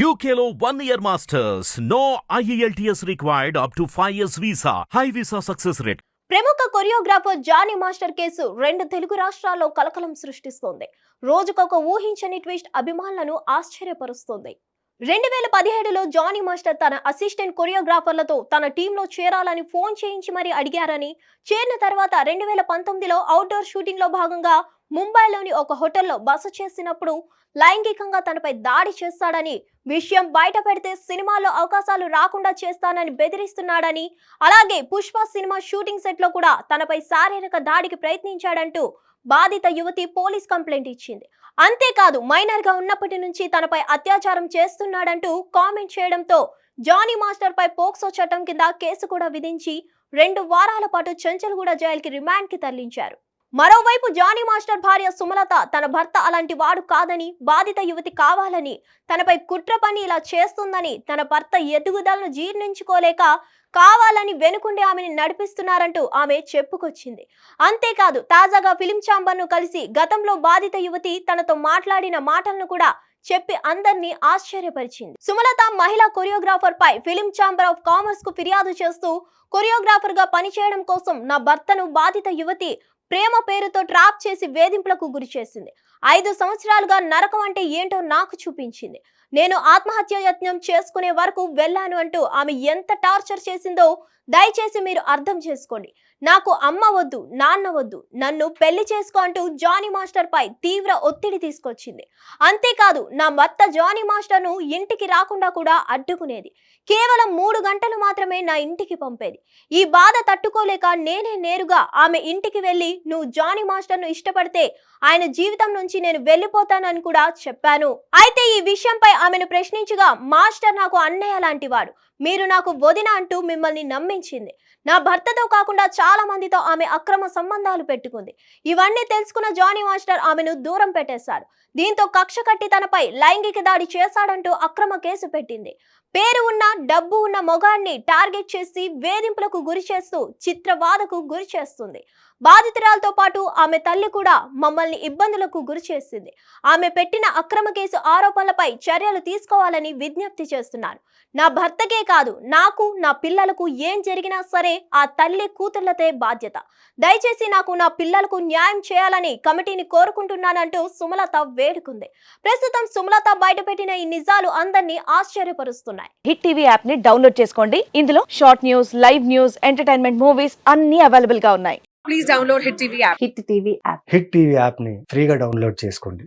యూకేలో one year masters no IELTS required up to five years visa high visa success rate ప్రముఖ choreographer Jani master case రెండు తెలుగు రాష్ట్రాల్లో కలకలం సృష్టిస్తోంది. రోజుకొక ఊహించని ట్విస్ట్ అభిమానులను ఆశ్చర్యపరుస్తోంది. రెండు వేల పదిహేడులో జానీ మాస్టర్ తన అసిస్టెంట్ కొరియోగ్రాఫర్లతో తన టీంలో చేరాలని ఫోన్ చేయించి మరీ అడిగారని చేరిన తర్వాత రెండు వేల పంతొమ్మిదిలో అవుట్డోర్ షూటింగ్లో భాగంగా ముంబైలోని ఒక హోటల్లో బస చేసినప్పుడు లైంగికంగా తనపై దాడి చేస్తాడని విషయం బయట పెడితే సినిమాల్లో అవకాశాలు రాకుండా చేస్తానని బెదిరిస్తున్నాడని అలాగే పుష్ప సినిమా షూటింగ్ సెట్లో కూడా తనపై శారీరక దాడికి ప్రయత్నించాడంటూ బాధిత యువతి పోలీస్ కంప్లైంట్ ఇచ్చింది. అంతేకాదు మైనర్గా ఉన్నప్పటి నుంచి తనపై అత్యాచారం చేస్తున్నాడంటూ కామెంట్ చేయడంతో జానీ మాస్టర్ పై పోక్సో చట్టం కింద కేసు కూడా విధించి రెండు వారాల పాటు చెంచల్గూడ జైలుకి రిమాండ్కి తరలించారు. మరోవైపు జానీ మాస్టర్ భార్య సుమలత తన భర్త అలాంటి వాడు కాదని బాధిత యువతి కావాలని తనపై కుట్ర పని ఇలా చేస్తుందని తన భర్త ఎదుగుదలను జీర్ణించుకోలేక కావాలని వెనుకుండే ఆమెని నడిపిస్తున్నారంటూ ఆమె చెప్పుకొచ్చింది. అంతేకాదు తాజాగా ఫిలిం ఛాంబర్ను కలిసి గతంలో బాధిత యువతి తనతో మాట్లాడిన మాటలను కూడా చెప్పి అందరినీ ఆశ్చర్యపరిచింది. సుమలత మహిళా కొరియోగ్రాఫర్ పై ఫిలిం ఛాంబర్ ఆఫ్ కామర్స్కు ఫిర్యాదు చేస్తూ కొరియోగ్రాఫర్గా పనిచేయడం కోసం నా భర్తను బాధిత యువతి ప్రేమ పేరుతో ట్రాప్ చేసి వేధింపులకు గురి చేసింది. ఐదు సంవత్సరాలుగా నరకం అంటే ఏంటో నాకు చూపించింది. నేను ఆత్మహత్య యత్నం చేసుకునే వరకు వెళ్ళాను అంటూ ఆమె ఎంత టార్చర్ చేసిందో దయచేసి మీరు అర్థం చేసుకోండి. నాకు అమ్మ వద్దు నాన్న వద్దు నన్ను పెళ్ళి చేసుకో అంటూ జానీ మాస్టర్ పై తీవ్ర ఒత్తిడి తీసుకొచ్చింది. అంతేకాదు నా భర్త జానీ మాస్టర్ను ఇంటికి రాకుండా కూడా అడ్డుకునేది. కేవలం మూడు గంటలు మాత్రమే నా ఇంటికి పంపేది. ఈ బాధ తట్టుకోలేక నేనే నేరుగా ఆమె ఇంటికి వెళ్ళి నువ్వు జానీ మాస్టర్ను ఇష్టపడితే ఆయన జీవితం నుంచి నేను వెళ్ళిపోతానని కూడా చెప్పాను. అయితే ఈ విషయంపై ఆమెను ప్రశ్నించగా మాస్టర్ నాకు అన్నయ్య లాంటి వాడు మీరు నాకు వదిన అంటూ మిమ్మల్ని నమ్మించింది. నా భర్తతో కాకుండా చాలా మందితో ఆమె అక్రమ సంబంధాలు పెట్టుకుంది. ఇవన్నీ తెలుసుకున్న జానీ మాస్టర్ ఆమెను దూరం పెట్టేశాడు. దీంతో కక్ష కట్టి తనపై లైంగిక దాడి చేశాడంటూ అక్రమ కేసు పెట్టింది. పేరు ఉన్న డబ్బు ఉన్న మొగాన్ని టార్గెట్ చేసి వేధింపులకు గురి చేస్తూ చిత్రవాదకు గురి చేస్తుంది. బాధితురాలతో పాటు ఆమె తల్లి కూడా మమ్మల్ని ఇబ్బందులకు గురి చేసింది. ఆమె పెట్టిన అక్రమ కేసు ఆరోపణలపై చర్యలు తీసుకోవాలని విజ్ఞప్తి చేస్తున్నారు నా భర్తకే కాదు. నాకు నా పిల్లలకు ఏం జరిగినా సరే ఆ తల్లి కూతుర్లతే బాధ్యత. దయచేసి నాకు నా పిల్లలకు న్యాయం చేయాలని కమిటీని కోరుకుంటున్నానంటూ సుమలత వేడుకుంది. ప్రస్తుతం సుమలత బయటపెట్టిన ఈ నిజాలు అందరినీ ఆశ్చర్యపరుస్తున్నాయి. హిట్ టీవీ యాప్ని డౌన్లోడ్ చేసుకోండి. ఇందులో short news live news entertainment movies అన్ని అవైలబుల్గా ఉన్నాయి. please download Hit TV app. Hit TV app. Hit TV యాప్ని ఫ్రీగా డౌన్లోడ్ చేసుకోండి.